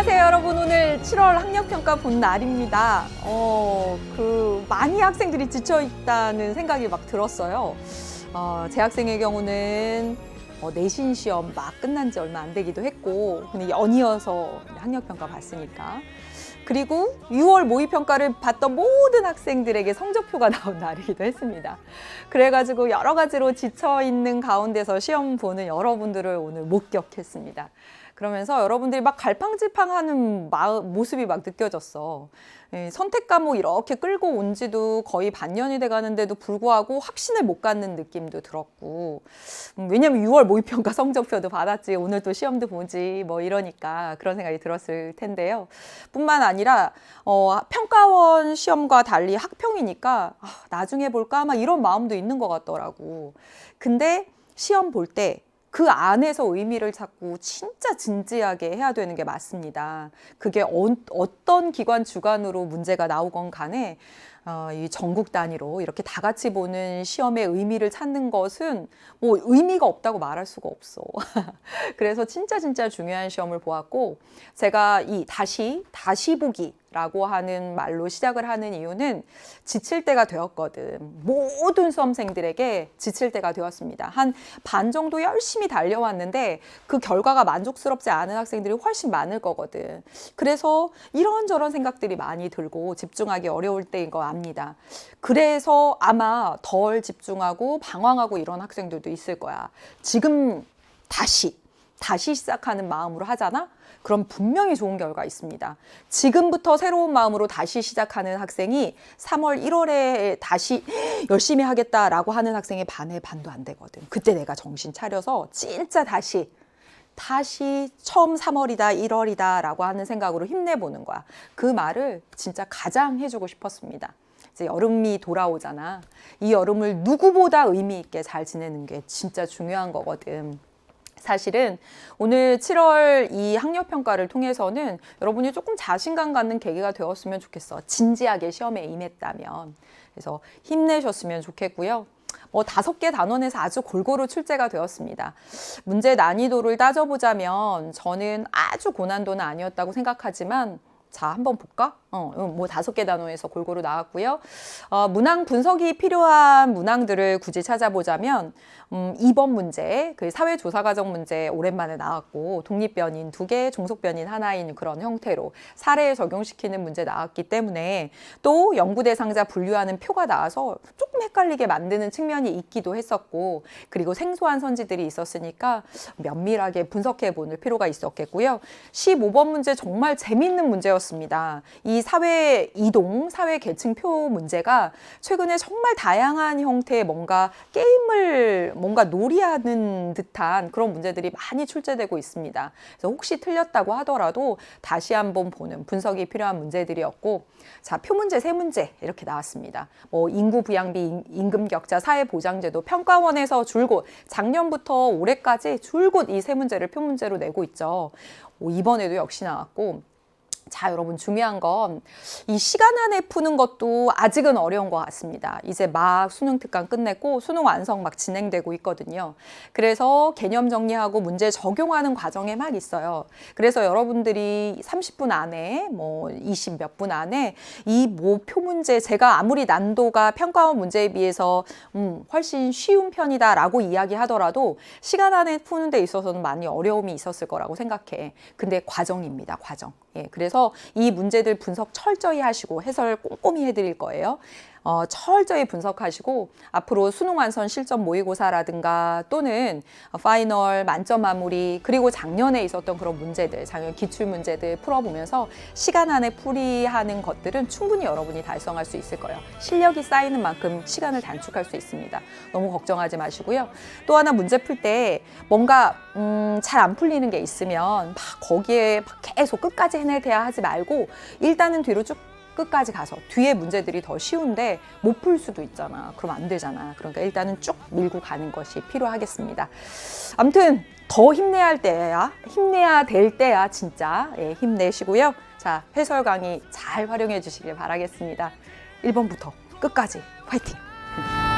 안녕하세요, 여러분. 오늘 7월 학력평가 본 날입니다. 어, 그, 많이 학생들이 지쳐있다는 생각이 막 들었어요. 어, 제 학생의 경우는 어, 내신 시험 막 끝난 지 얼마 안 되기도 했고, 근데 연이어서 학력평가 봤으니까. 그리고 6월 모의평가를 봤던 모든 학생들에게 성적표가 나온 날이기도 했습니다. 그래가지고 여러 가지로 지쳐있는 가운데서 시험 보는 여러분들을 오늘 목격했습니다. 그러면서 여러분들이 막 갈팡질팡하는 마음, 모습이 막 느껴졌어. 예, 선택 과목 이렇게 끌고 온 지도 거의 반년이 돼 가는데도 불구하고 확신을 못 갖는 느낌도 들었고. 음, 왜냐면 6월 모의평가 성적표도 받았지, 오늘 또 시험도 보지, 뭐 이러니까 그런 생각이 들었을 텐데요. 뿐만 아니라, 어, 평가원 시험과 달리 학평이니까, 아, 나중에 볼까? 막 이런 마음도 있는 것 같더라고. 근데 시험 볼 때, 그 안에서 의미를 찾고 진짜 진지하게 해야 되는 게 맞습니다. 그게 어, 어떤 기관 주관으로 문제가 나오건 간에 어, 이 전국 단위로 이렇게 다 같이 보는 시험의 의미를 찾는 것은 뭐 의미가 없다고 말할 수가 없어. 그래서 진짜 진짜 중요한 시험을 보았고 제가 이 다시 다시 보기 라고 하는 말로 시작을 하는 이유는 지칠 때가 되었거든. 모든 수험생들에게 지칠 때가 되었습니다. 한 반 정도 열심히 달려왔는데 그 결과가 만족스럽지 않은 학생들이 훨씬 많을 거거든. 그래서 이런저런 생각들이 많이 들고 집중하기 어려울 때인 거 압니다. 그래서 아마 덜 집중하고 방황하고 이런 학생들도 있을 거야. 지금 다시 다시 시작하는 마음으로 하잖아? 그럼 분명히 좋은 결과 있습니다. 지금부터 새로운 마음으로 다시 시작하는 학생이 3월, 1월에 다시 열심히 하겠다라고 하는 학생의 반의 반도 안 되거든. 그때 내가 정신 차려서 진짜 다시 다시 처음 3월이다, 1월이다 라고 하는 생각으로 힘내보는 거야. 그 말을 진짜 가장 해주고 싶었습니다. 이제 여름이 돌아오잖아. 이 여름을 누구보다 의미 있게 잘 지내는 게 진짜 중요한 거거든. 사실은 오늘 7월 이 학력 평가를 통해서는 여러분이 조금 자신감 갖는 계기가 되었으면 좋겠어. 진지하게 시험에 임했다면. 그래서 힘내셨으면 좋겠고요. 뭐 다섯 개 단원에서 아주 골고루 출제가 되었습니다. 문제 난이도를 따져보자면 저는 아주 고난도는 아니었다고 생각하지만 자, 한번 볼까? 어, 뭐 다섯 개 단어에서 골고루 나왔고요. 어, 문항 분석이 필요한 문항들을 굳이 찾아보자면 음, 2번 문제, 그 사회조사 과정 문제 오랜만에 나왔고 독립변인 두 개, 종속변인 하나인 그런 형태로 사례에 적용시키는 문제 나왔기 때문에 또 연구 대상자 분류하는 표가 나와서 조금 헷갈리게 만드는 측면이 있기도 했었고 그리고 생소한 선지들이 있었으니까 면밀하게 분석해 보는 필요가 있었겠고요. 15번 문제 정말 재밌는 문제였 습니다. 이 사회 이동, 사회 계층표 문제가 최근에 정말 다양한 형태의 뭔가 게임을 뭔가 놀이하는 듯한 그런 문제들이 많이 출제되고 있습니다. 그래서 혹시 틀렸다고 하더라도 다시 한번 보는 분석이 필요한 문제들이었고, 자, 표 문제 세 문제 이렇게 나왔습니다. 뭐 인구 부양비, 임- 임금 격차, 사회 보장제도, 평가원에서 줄곧 작년부터 올해까지 줄곧 이 세 문제를 표 문제로 내고 있죠. 오, 이번에도 역시 나왔고. 자, 여러분 중요한 건 이 시간 안에 푸는 것도 아직은 어려운 것 같습니다. 이제 막 수능 특강 끝냈고 수능 완성 막 진행되고 있거든요. 그래서 개념 정리하고 문제 적용하는 과정에 막 있어요. 그래서 여러분들이 30분 안에 뭐 20 몇 분 안에 이 모표 문제 제가 아무리 난도가 평가원 문제에 비해서 음, 훨씬 쉬운 편이다라고 이야기하더라도 시간 안에 푸는 데 있어서는 많이 어려움이 있었을 거라고 생각해. 근데 과정입니다. 과정. 예, 그래서 이 문제들 분석 철저히 하시고 해설 꼼꼼히 해드릴 거예요. 어, 철저히 분석하시고 앞으로 수능 완선 실전 모의고사라든가 또는 파이널 만점 마무리 그리고 작년에 있었던 그런 문제들 작년 기출 문제들 풀어보면서 시간 안에 풀이하는 것들은 충분히 여러분이 달성할 수 있을 거예요. 실력이 쌓이는 만큼 시간을 단축할 수 있습니다. 너무 걱정하지 마시고요. 또 하나 문제 풀 때 뭔가 음, 잘 안 풀리는 게 있으면 막 거기에 막 계속 끝까지 해내야 하지 말고 일단은 뒤로 쭉 끝까지 가서 뒤에 문제들이 더 쉬운데 못 풀 수도 있잖아. 그럼 안 되잖아. 그러니까 일단은 쭉 밀고 가는 것이 필요하겠습니다. 아무튼 더 힘내야 할 때야, 힘내야 될 때야 진짜 예, 힘내시고요. 자 해설 강의 잘 활용해 주시길 바라겠습니다. 1번부터 끝까지 화이팅!